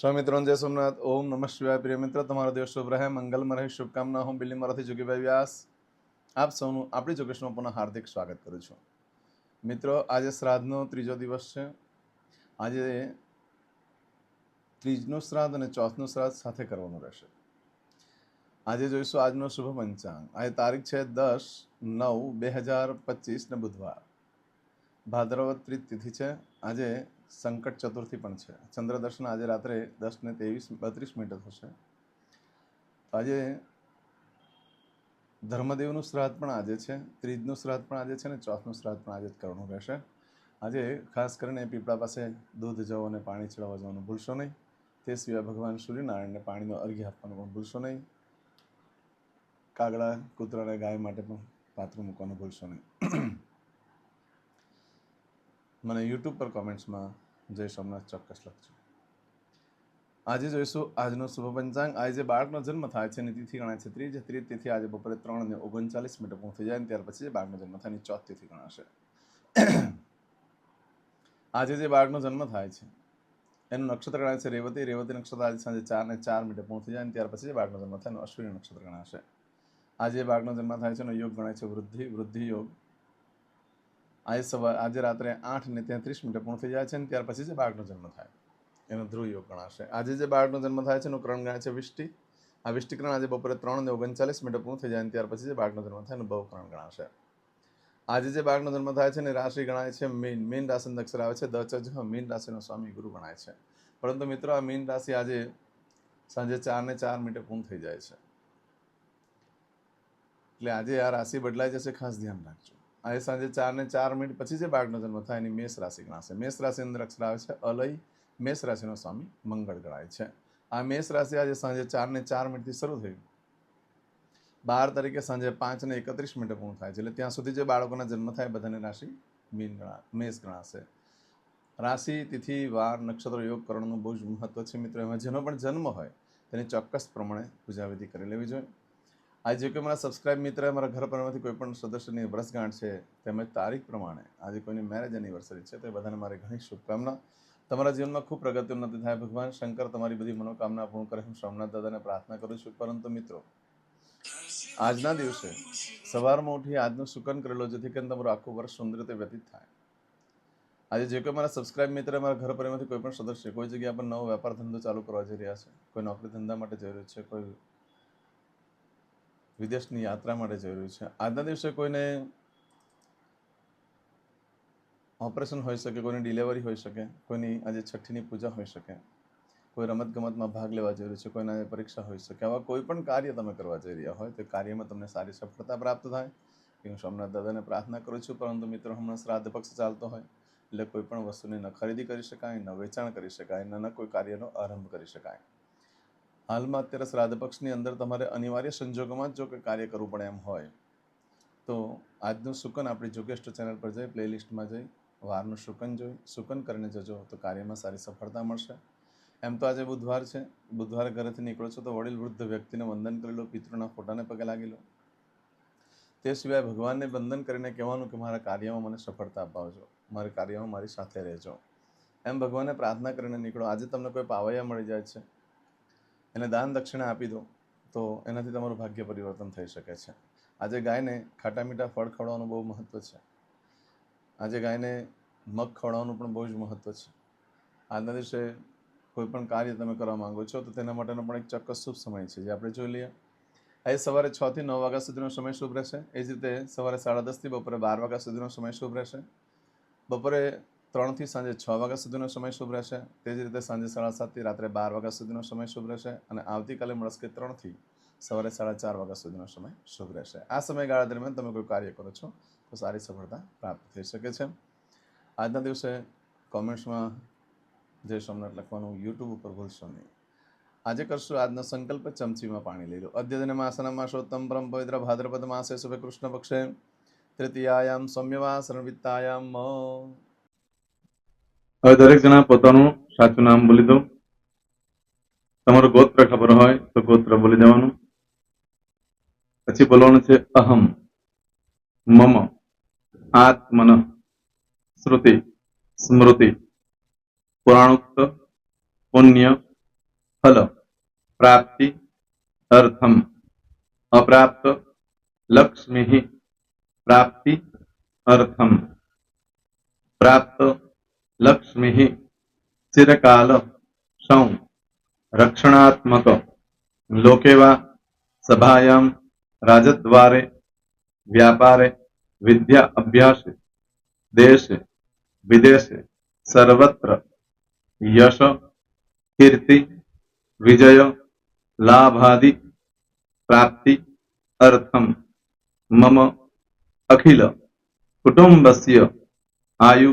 સ્વામિત્રો જય સોમનાથ. ઓમ નમઃ શિવાય. પ્રિય મિત્ર, તમારો દિવસ શુભ રહે. મંગલમાં રહે. શુભકામના. હું બિલ્લીમાંથી જોગીભાઈ વ્યાસ. આપ સૌનું આપણી જોગેશમાં પુનઃ હાર્દિક સ્વાગત કરું છું. મિત્રો, આજે શ્રાદ્ધનો ત્રીજો દિવસ છે. આજે ત્રીજનું શ્રાદ્ધ અને ચોથનું શ્રાદ્ધ સાથે કરવાનું રહેશે. આજે જોઈશું આજનો શુભ પંચાંગ. આજે તારીખ છે દસ નવ બે હજાર પચીસ ને બુધવાર. ભાદ્રવદ ત્રીજ તિથિ છે. આજે સંકટ ચતુર્થી પણ છે. ચંદ્રદર્શન આજે રાત્રે દસ ને ત્રેવીસ, બત્રીસ મિનિટ થશે. આજે ધર્મદેવનું શ્રાદ્ધ પણ આજે છે, ત્રીજનું શ્રાદ્ધ પણ આજે છે ને ચોથનું શ્રાદ્ધ પણ આજે જ કરવાનું રહેશે. આજે ખાસ કરીને પીપળા પાસે દૂધ જવો અને પાણી ચડાવવા જવાનું ભૂલશો નહીં. તે સિવાય ભગવાન સૂર્યનારાયણને પાણીનો અર્ઘ્ય આપવાનું પણ ભૂલશો નહીં. કાગડા કૂતરા અને ગાય માટે પણ પાત્ર મૂકવાનું ભૂલશો નહીં. મને યુટ્યુબ પર કોમેન્ટ્સમાં જય સોમનાથ ચોક્કસ લખજો. આજે જોઈશું આજનો શુભ પંચાંગ. આજે બાળકનો જન્મ થાય છે અને તિથિ ગણાય છે ત્રીજ. ત્રીજ તિથિ આજે બપોરે ત્રણ અને ઓગણચાલીસ મિનિટ પૂર્ણ થઈ જાય ત્યાર પછી જે બાળકનો જન્મ થાય એની ચોથ તિથિ ગણાશે. આજે જે બાળકનો જન્મ થાય છે, એનું નક્ષત્ર ગણાય છે રેવતી. રેવતી નક્ષત્ર આજે સાંજે ચાર ને ચાર મિનિટે પૂર્ણ થઈ જાય ત્યાર પછી જે બાળકનો જન્મ થાય એનું અશ્વિની નક્ષત્ર ગણાશે. આજે બાળકનો જન્મ થાય છે એનો યોગ ગણાય છે વૃદ્ધિ. વૃદ્ધિ યોગ આજે સવાર આજે રાત્રે આઠ ને તેત્રીસ મિનિટે પૂર્ણ થઈ જાય છે અને ત્યાર પછી જે બાળકનો જન્મ થાય. એનો ધ્રુવ યોગ ગણાશે આજે જે બાળકનો જન્મ થાય છે એનું કરણ ગણાય છે વિષ્ટિ. આ વિષ્ટિકરણ આજે બપોરે ત્રણ ને ઓગણચાલીસ મિનિટે પૂર્ણ થઈ જાય અને ત્યાર પછી જે બાળકનો જન્મ થાય એનું બહુકરણ ગણાશે. આજે જે બાળકનો જન્મ થાય છે એની રાશિ ગણાય છે મીન. મીન રાશિનો અક્ષર આવે છે દચ મીન રાશિનો સ્વામી ગુરુ ગણાય છે. પરંતુ મિત્રો, આ મીન રાશિ આજે સાંજે ચાર ને ચાર મિનિટે પૂર્ણ થઈ જાય છે. એટલે આજે આ રાશિ બદલાઈ જશે, ખાસ ધ્યાન રાખજો. આજે સાંજે ચાર ને ચાર મિનિટ પછી જે બાળકનો જન્મ થાય એની મેષ રાશિ ગણાશે. મેષ રાશિ અંદર અક્ષર આવે છે અલય. મેષ રાશિનો સ્વામી મંગળ ગણાય છે. આ મેષ રાશિ આજે સાંજે ચાર ને ચાર મિનિટથી શરૂ થયું. બાર તારીખે સાંજે પાંચ ને એકત્રીસ મિનિટે પૂર્ણ થાય છે. એટલે ત્યાં સુધી જે બાળકોના જન્મ થાય બધાની રાશિ મીન ગણા, મેષ ગણાશે. રાશિ, તિથિ, વાર, નક્ષત્ર, યોગ કરવાનું બહુ જ મહત્વ છે મિત્રો. એમાં જેનો પણ જન્મ હોય તેની ચોક્કસ પ્રમાણે પૂજાવિધિ કરી લેવી જોઈએ. આજે કે મારા સબસ્ક્રાઇબ મિત્ર મારા ઘર પરમાંથી કોઈ પણ સદસ્યની વર્ષગાંઠ છે, તેમજ તારીખ પ્રમાણે આજે કોઈની મેરેજ એનિવર્સરી છે, તે બધાને મારી ઘણી શુભકામના. તમારા જીવનમાં ખૂબ પ્રગતિ ઉન્નતિ થાય. ભગવાન શંકર તમારી બધી મનોકામના પૂર્ણ કરે હું સોમનાથ દાદાને પ્રાર્થના કરું છું. પરંતુ મિત્રો, આજના દિવસે સવારમાં ઉઠી આજનું સુકન કરેલો, જેથી કરીને તમારું આખું વર્ષ સુંદર રીતે વ્યતીત થાય. આજે જે કોઈ મારા સબસ્ક્રાઇબ મિત્ર મારા ઘર પરિવારમાંથી કોઈ પણ સદસ્ય કોઈ જગ્યા પર નવો વેપાર ધંધો ચાલુ કરવા જઈ રહ્યા છે, કોઈ નોકરી ધંધા માટે રહ્યું છે, કોઈ વિદેશની યાત્રા માટે રહ્યું છે. આજના દિવસે કોઈને ઓપરેશન હોઈ શકે, કોઈની ડિલિવરી હોઈ શકે, કોઈની આજે છઠ્ઠીની પૂજા હોઈ શકે, કોઈ રમતગમતમાં ભાગ લેવા રહ્યું છે, કોઈના પરીક્ષા હોઈ શકે, આવા કોઈ પણ કાર્ય તમે કરવા જઈ રહ્યા હોય, તો કાર્યમાં તમને સારી સફળતા પ્રાપ્ત થાય. હું સોમનાથ દાદાને પ્રાર્થના કરું છું, પરંતુ મિત્રો, હમણાં શ્રાદ્ધ પક્ષ ચાલતો હોય, એટલે કોઈ પણ વસ્તુની ન ખરીદી કરી શકાય, ન વેચાણ કરી શકાય ન કોઈ કાર્યનો આરંભ કરી શકાય. હાલમાં અત્યારે શ્રાદ્ધ પક્ષની અંદર તમારે અનિવાર્ય સંજોગોમાં જ જો કોઈ કાર્ય કરવું પડે એમ હોય. તો આજનું સુકન આપણી જોગેસ્ટ ચેનલ પર જઈ, પ્લેલિસ્ટમાં જઈ, વારનું સુકન જોઈ, સુકન કરીને જજો તો કાર્યમાં સારી સફળતા મળશે. એમ તો આજે બુધવાર છે. બુધવારે ઘરેથી નીકળો છો તો વડીલ વૃદ્ધ વ્યક્તિને વંદન કરી લો, પિતૃના ફોટાને પગે લાગી લો. તે સિવાય ભગવાનને વંદન કરીને કહેવાનું કે મારા કાર્યમાં મને સફળતા અપાવજો. મારા કાર્યમાં મારી સાથે રહેજો. એમ ભગવાનને પ્રાર્થના કરીને નીકળો. આજે તમને કોઈ પાવૈયા મળી જાય છે. એને દાન દક્ષિણા આપી દો, તો એનાથી તમારું ભાગ્ય પરિવર્તન થઈ શકે છે. આજે ગાયને ખાટા મીઠા ફળ ખવડાવવાનું બહુ મહત્ત્વ છે. આજે ગાયને મગ ખવડાવવાનું પણ બહુ જ મહત્ત્વ છે. આજના દિવસે કોઈ પણ કાર્ય તમે કરવા માંગો છો, તો તેના માટેનો પણ એક ચોક્કસ શુભ સમય છે. જે આપણે જોઈ લઈએ. આજે સવારે છ થી નવ વાગ્યા સુધીનો સમય શુભ રહેશે. એ જ રીતે સવારે સાડા દસથી બપોરે બાર વાગ્યા સુધીનો સમય શુભ રહેશે. બપોરે ત્રણથી સાંજે છ વાગ્યા સુધીનો સમય શુભ રહેશે. તે જ રીતે સાંજે સાડા સાતથી રાત્રે બાર વાગ્યા સુધીનો સમય શુભ રહેશે અને આવતીકાલે મળસ્કે ત્રણથી સવારે સાડા ચાર વાગ્યા સુધીનો સમય શુભ રહેશે. આ સમયગાળા દરમિયાન તમે કોઈ કાર્ય કરો છો તો સારી સફળતા પ્રાપ્ત થઈ શકે છે. આજના દિવસે કોમેન્ટ્સમાં જય સોમનાથ લખવાનું યુટ્યુબ ઉપર ભૂલશો નહીં. આજે કરશું આજનો સંકલ્પ, ચમચીમાં પાણી લઈ લો. અદ્યતન માસના માસોત્તમ પરમ પવિત્ર ભાદ્રપદ માસે શુભે કૃષ્ણ પક્ષે. તૃતીયાયામ સૌમ્યવા શરણવિત્તાયામ હવે દરેક જણા પોતાનું સાચું નામ બોલી દો. તમારું ગોત્ર ખબર હોય તો ગોત્ર બોલી દેવાનું. પછી બોલવાનું છે અહમ, મમ, આત્મન, શ્રુતિ, સ્મૃતિ, પુરાણોક્ત, પુણ્ય, ફલ, પ્રાપ્તિ, અર્થમ, અપ્રાપ્ત, લક્ષ્મી, પ્રાપ્તિ, અર્થમ, પ્રાપ્ત લક્ષ્મી ચિરકાલ સૌ રક્ષણાત્મક લોકેવા સભાયામ રાજદ્વારે વ્યાપારે વિદ્યા અભ્યાસે દેશે વિદેશે સર્વત્ર યશ કીર્તિ વિજય લાભાદિ પ્રાપ્તિ અર્થમ મમ અખિલ કુટુંબસ્ય આયુ